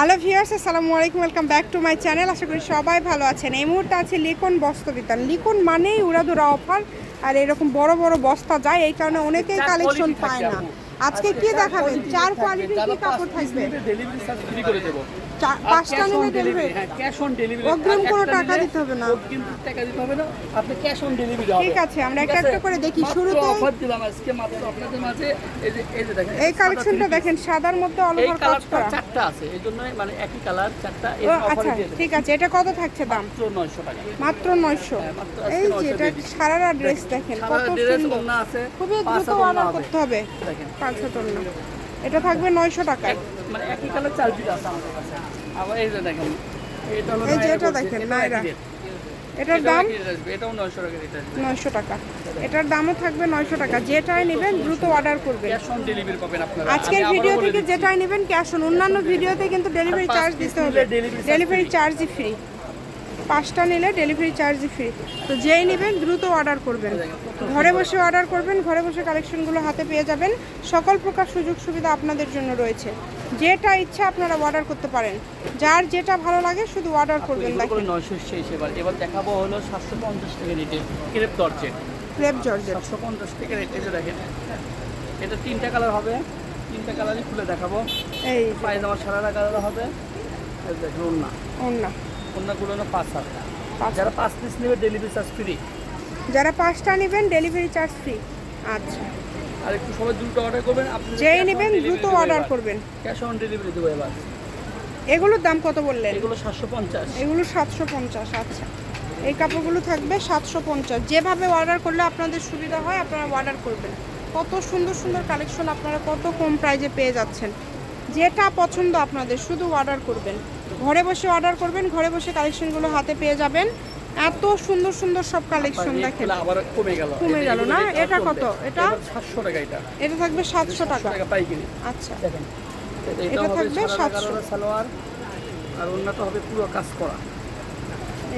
Hello viewers আসসালামু আলাইকুম welcome back to my channel আশা করি সবাই ভালো আছেন। এই মুহূর্তে আছে লিখন বস্ত্রবিতান। লিখন মানেই উড়াদুরা অফার আর এরকম বড় বড় বস্তা যায় এই কারণে অনেকেই কালেকশন পায় না। আজকে কি দেখাবেন চার কোয়ালিটির কি কাপড় থাকবে? ডেলিভারি চার্জ ফ্রি করে দেবো পাঁচটা cash নিলে ডেলিভারি হ্যাঁ ক্যাশ অন ডেলিভারি অগ্রিম কোনো টাকা দিতে হবে না। অগ্রিম টাকা দিতে হবে না আপনি ক্যাশ অন ডেলিভারি হবে ঠিক আছে, আমরা একটা একটা করে দেখি। শুরুতে- অফার দিলাম আজকে মাত্র আপনাদের মাঝে। এই যে এই যে দেখেন এই কালেকশনটা দেখেন সাদার মধ্যে অল ওভার কাজ করা। চারটা আছে এই জন্য মানে একই কালার চারটা এই অফারে আচ্ছা দিয়ে ঠিক আছে এটা কত থাকছে দাম? মাত্র 900 টাকা। মাত্র নয়শো। হ্যাঁ, মাত্র আজকে এই যে এটা। সারারা ড্রেস দেখেন কত সুন্দর। আছে খুবই দ্রুত অর্ডার করতে হবে। দেখেন। না এটা থাকবে নয়শো টাকায়। মানে একই কালার চার পিস আছে আমাদের কাছে। আবার এই যে দেখেন এই যে এটা দেখেন, নাইরা। এটার দাম? এটাও 900 টাকা নয়শো টাকা। এটার দামও থাকবে নয়শো টাকা। যেটাই নেবেন দ্রুত অর্ডার করবেন। আজকের ভিডিও থেকে যেটাই নেবেন ক্যাশ অন অন্যান্য ভিডিওতে কিন্তু ডেলিভারি চার্জ দিতে হবে। ডেলিভারি চার্জই ফ্রি পাঁচটা নিলে ডেলিভারি চার্জ ফ্রি তো যেই নেবেন দ্রুত অর্ডার করবেন। ঘরে বসে অর্ডার করবেন ঘরে বসে কালেকশনগুলো হাতে পেয়ে যাবেন। সকল প্রকার সুযোগ সুবিধা আপনাদের জন্য রয়েছে। যেটা ইচ্ছা আপনারা অর্ডার করতে পারেন। যার যেটা ভালো লাগে শুধু অর্ডার করবেন এগুলো করে দেখেন 900 শেষ এবার। এবার দেখাবো হলো 750 টাকা রেটে ক্রেপ জর্জেট ক্রেপ জর্জেট 750 টাকা রেট এই যে দেখেন। এটা তিনটা কালার হবে। তিনটা কালারই খুলে দেখাবো। এই পায়জামা সারারা কালার হবে। দেখেন ওন্না ওন্না ওন্নাগুলো হলো পাঁচ পাঁচ যারা পাঁচ পিস নেবে ডেলিভারি চার্জ ফ্রি যারা পাঁচটা নেবেন ডেলিভারি চার্জ ফ্রি আচ্ছা। আর একটু সবাই দ্রুত অর্ডার করবেন আপনি যেই নেবেন দ্রুত অর্ডার করবেন। ক্যাশ অন ডেলিভারি দেবো এবার। এগুলোর দাম কত বললেন? এগুলো সাতশো পঞ্চাশ। এগুলো সাতশো পঞ্চাশ আচ্ছা। এই কাপড়গুলো থাকবে সাতশো পঞ্চাশ। যেভাবে অর্ডার করলে আপনাদের সুবিধা হয় আপনারা অর্ডার করবেন। কত সুন্দর সুন্দর কালেকশন আপনারা কত কম প্রাইজে পেয়ে যাচ্ছেন। যেটা পছন্দ আপনাদের শুধু অর্ডার করবেন। ঘরে বসে অর্ডার করবেন ঘরে বসে কালেকশনগুলো হাতে পেয়ে যাবেন। এত সুন্দর সুন্দর সব কালেকশন দেখেন। আবার কমে গেল। কমে গেল না? এটা কত? এটা? সাতশো টাকা এটা। এটা থাকবে সাতশো সাতশো টাকা। টাকা পাইকারি। আচ্ছা। দেখেন এটা থাকবে সাদা 700 সালোয়ার আর অন্যটা হবে পুরো কাজ করা।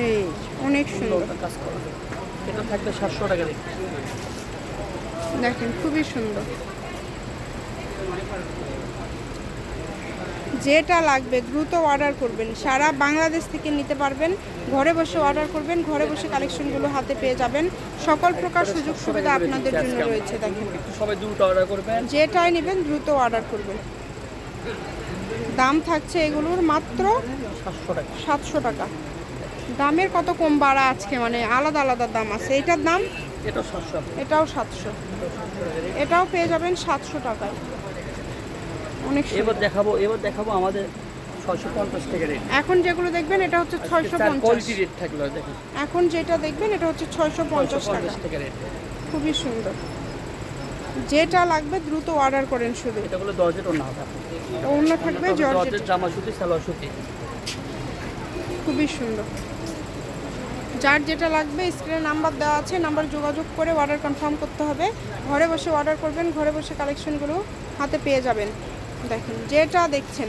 এই অনেক সুন্দর। কাজ করা। এটা থাকবে সাতশো টাকা রেট। দেখেন খুবই সুন্দর। যেটা লাগবে দ্রুত অর্ডার করবেন। সারা বাংলাদেশ থেকে নিতে পারবেন। ঘরে বসে অর্ডার করবেন ঘরে বসে কালেকশনগুলো হাতে পেয়ে যাবেন। সকল প্রকার সুযোগ সুবিধা আপনাদের জন্য রয়েছে দেখেন। সবাই দ্রুত অর্ডার করবেন। যেটাই নেবেন দ্রুত অর্ডার করবেন। দাম থাকছে এগুলোর মাত্র সাতশো টাকা। সাতশো টাকা। দামের কত কম বাড়া আজকে? মানে আলাদা আলাদা দাম আছে। এটার দাম? সাতশো। এটাও সাতশো। এটাও পেয়ে যাবেন সাতশো টাকায়। অনেক। এবার দেখাবো এবার দেখাবো আমাদের ছয়শো পঞ্চাশ টাকা রেট এখন যেগুলো দেখবেন এটা হচ্ছে ছয়শো পঞ্চাশ। কোয়ালিটি রেট থাকল দেখেন। এখন যেটা দেখবেন এটা হচ্ছে ছয়শো পঞ্চাশ টাকা। রেট খুবই সুন্দর। যেটা লাগবে দ্রুত অর্ডার করেন শুধু। এটা দরজের অন্য হবে। অন্য থাকবে জর্জেট। জামা সুতি সালোয়ার সুতি। খুবই সুন্দর। যার যেটা লাগবে স্ক্রিনে নাম্বার দেওয়া আছে নাম্বার যোগাযোগ করে অর্ডার কনফার্ম করতে হবে। ঘরে বসে অর্ডার করবেন ঘরে বসে কালেকশনগুলো হাতে পেয়ে যাবেন। দেখেন যেটা দেখছেন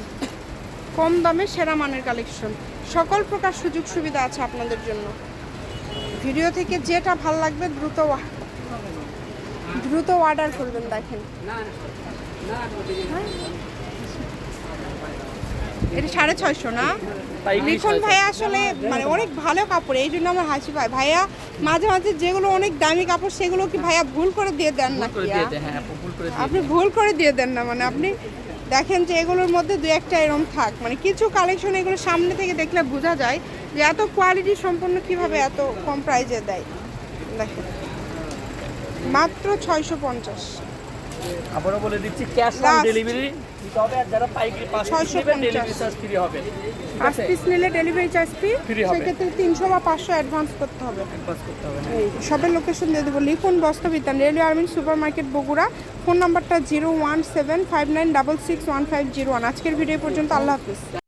কম দামে সেরা মানের কালেকশন সকল প্রকার সুযোগ সুবিধা আছে আপনাদের জন্য। ভিডিও থেকে যেটা ভালো লাগবে দ্রুত দ্রুত অর্ডার করবেন দেখেন? এটা সাড়ে ছয়শো না? লিখন ভাইয়া আসলে মানে অনেক ভালো কাপড় এই জন্য আমার হাসি পায়। ভাইয়া মাঝে মাঝে যেগুলো অনেক দামি কাপড় সেগুলো কি ভাইয়া ভুল করে দিয়ে দেন না হ্যাঁ আপনি ভুল করে দিয়ে দেন না মানে আপনি দেখেন যে এগুলোর মধ্যে দু একটা এরম থাক। মানে কিছু কালেকশন এগুলো সামনে থেকে দেখলে বোঝা যায় যে এত কোয়ালিটি সম্পন্ন কীভাবে এত কম প্রাইজে দেয়। দেখেন। মাত্র ছয়শো পঞ্চাশ। আবারও বলে দিচ্ছি ক্যাশ অন ডেলিভারি তবে যারা পাইকারি পাঁচ পিস নেবেন ডেলিভারি চার্জ ফ্রি হবে। পাঁচ পিস নিলে ডেলিভারি চার্জ ফ্রি। সেক্ষেত্রে তিনশো বা পাঁচশো অ্যাডভান্স করতে হবে। অ্যাডভান্স করতে হবে সবের লোকেশন দিয়ে দেবো। লিখুন বস্তবিতান রেলওয়ে আর্মিন সুপার মার্কেট বগুড়া। ফোন নাম্বারটা zero one seven five nine double six one five zero one. আজকের ভিডিও পর্যন্ত আল্লাহ হাফিজ।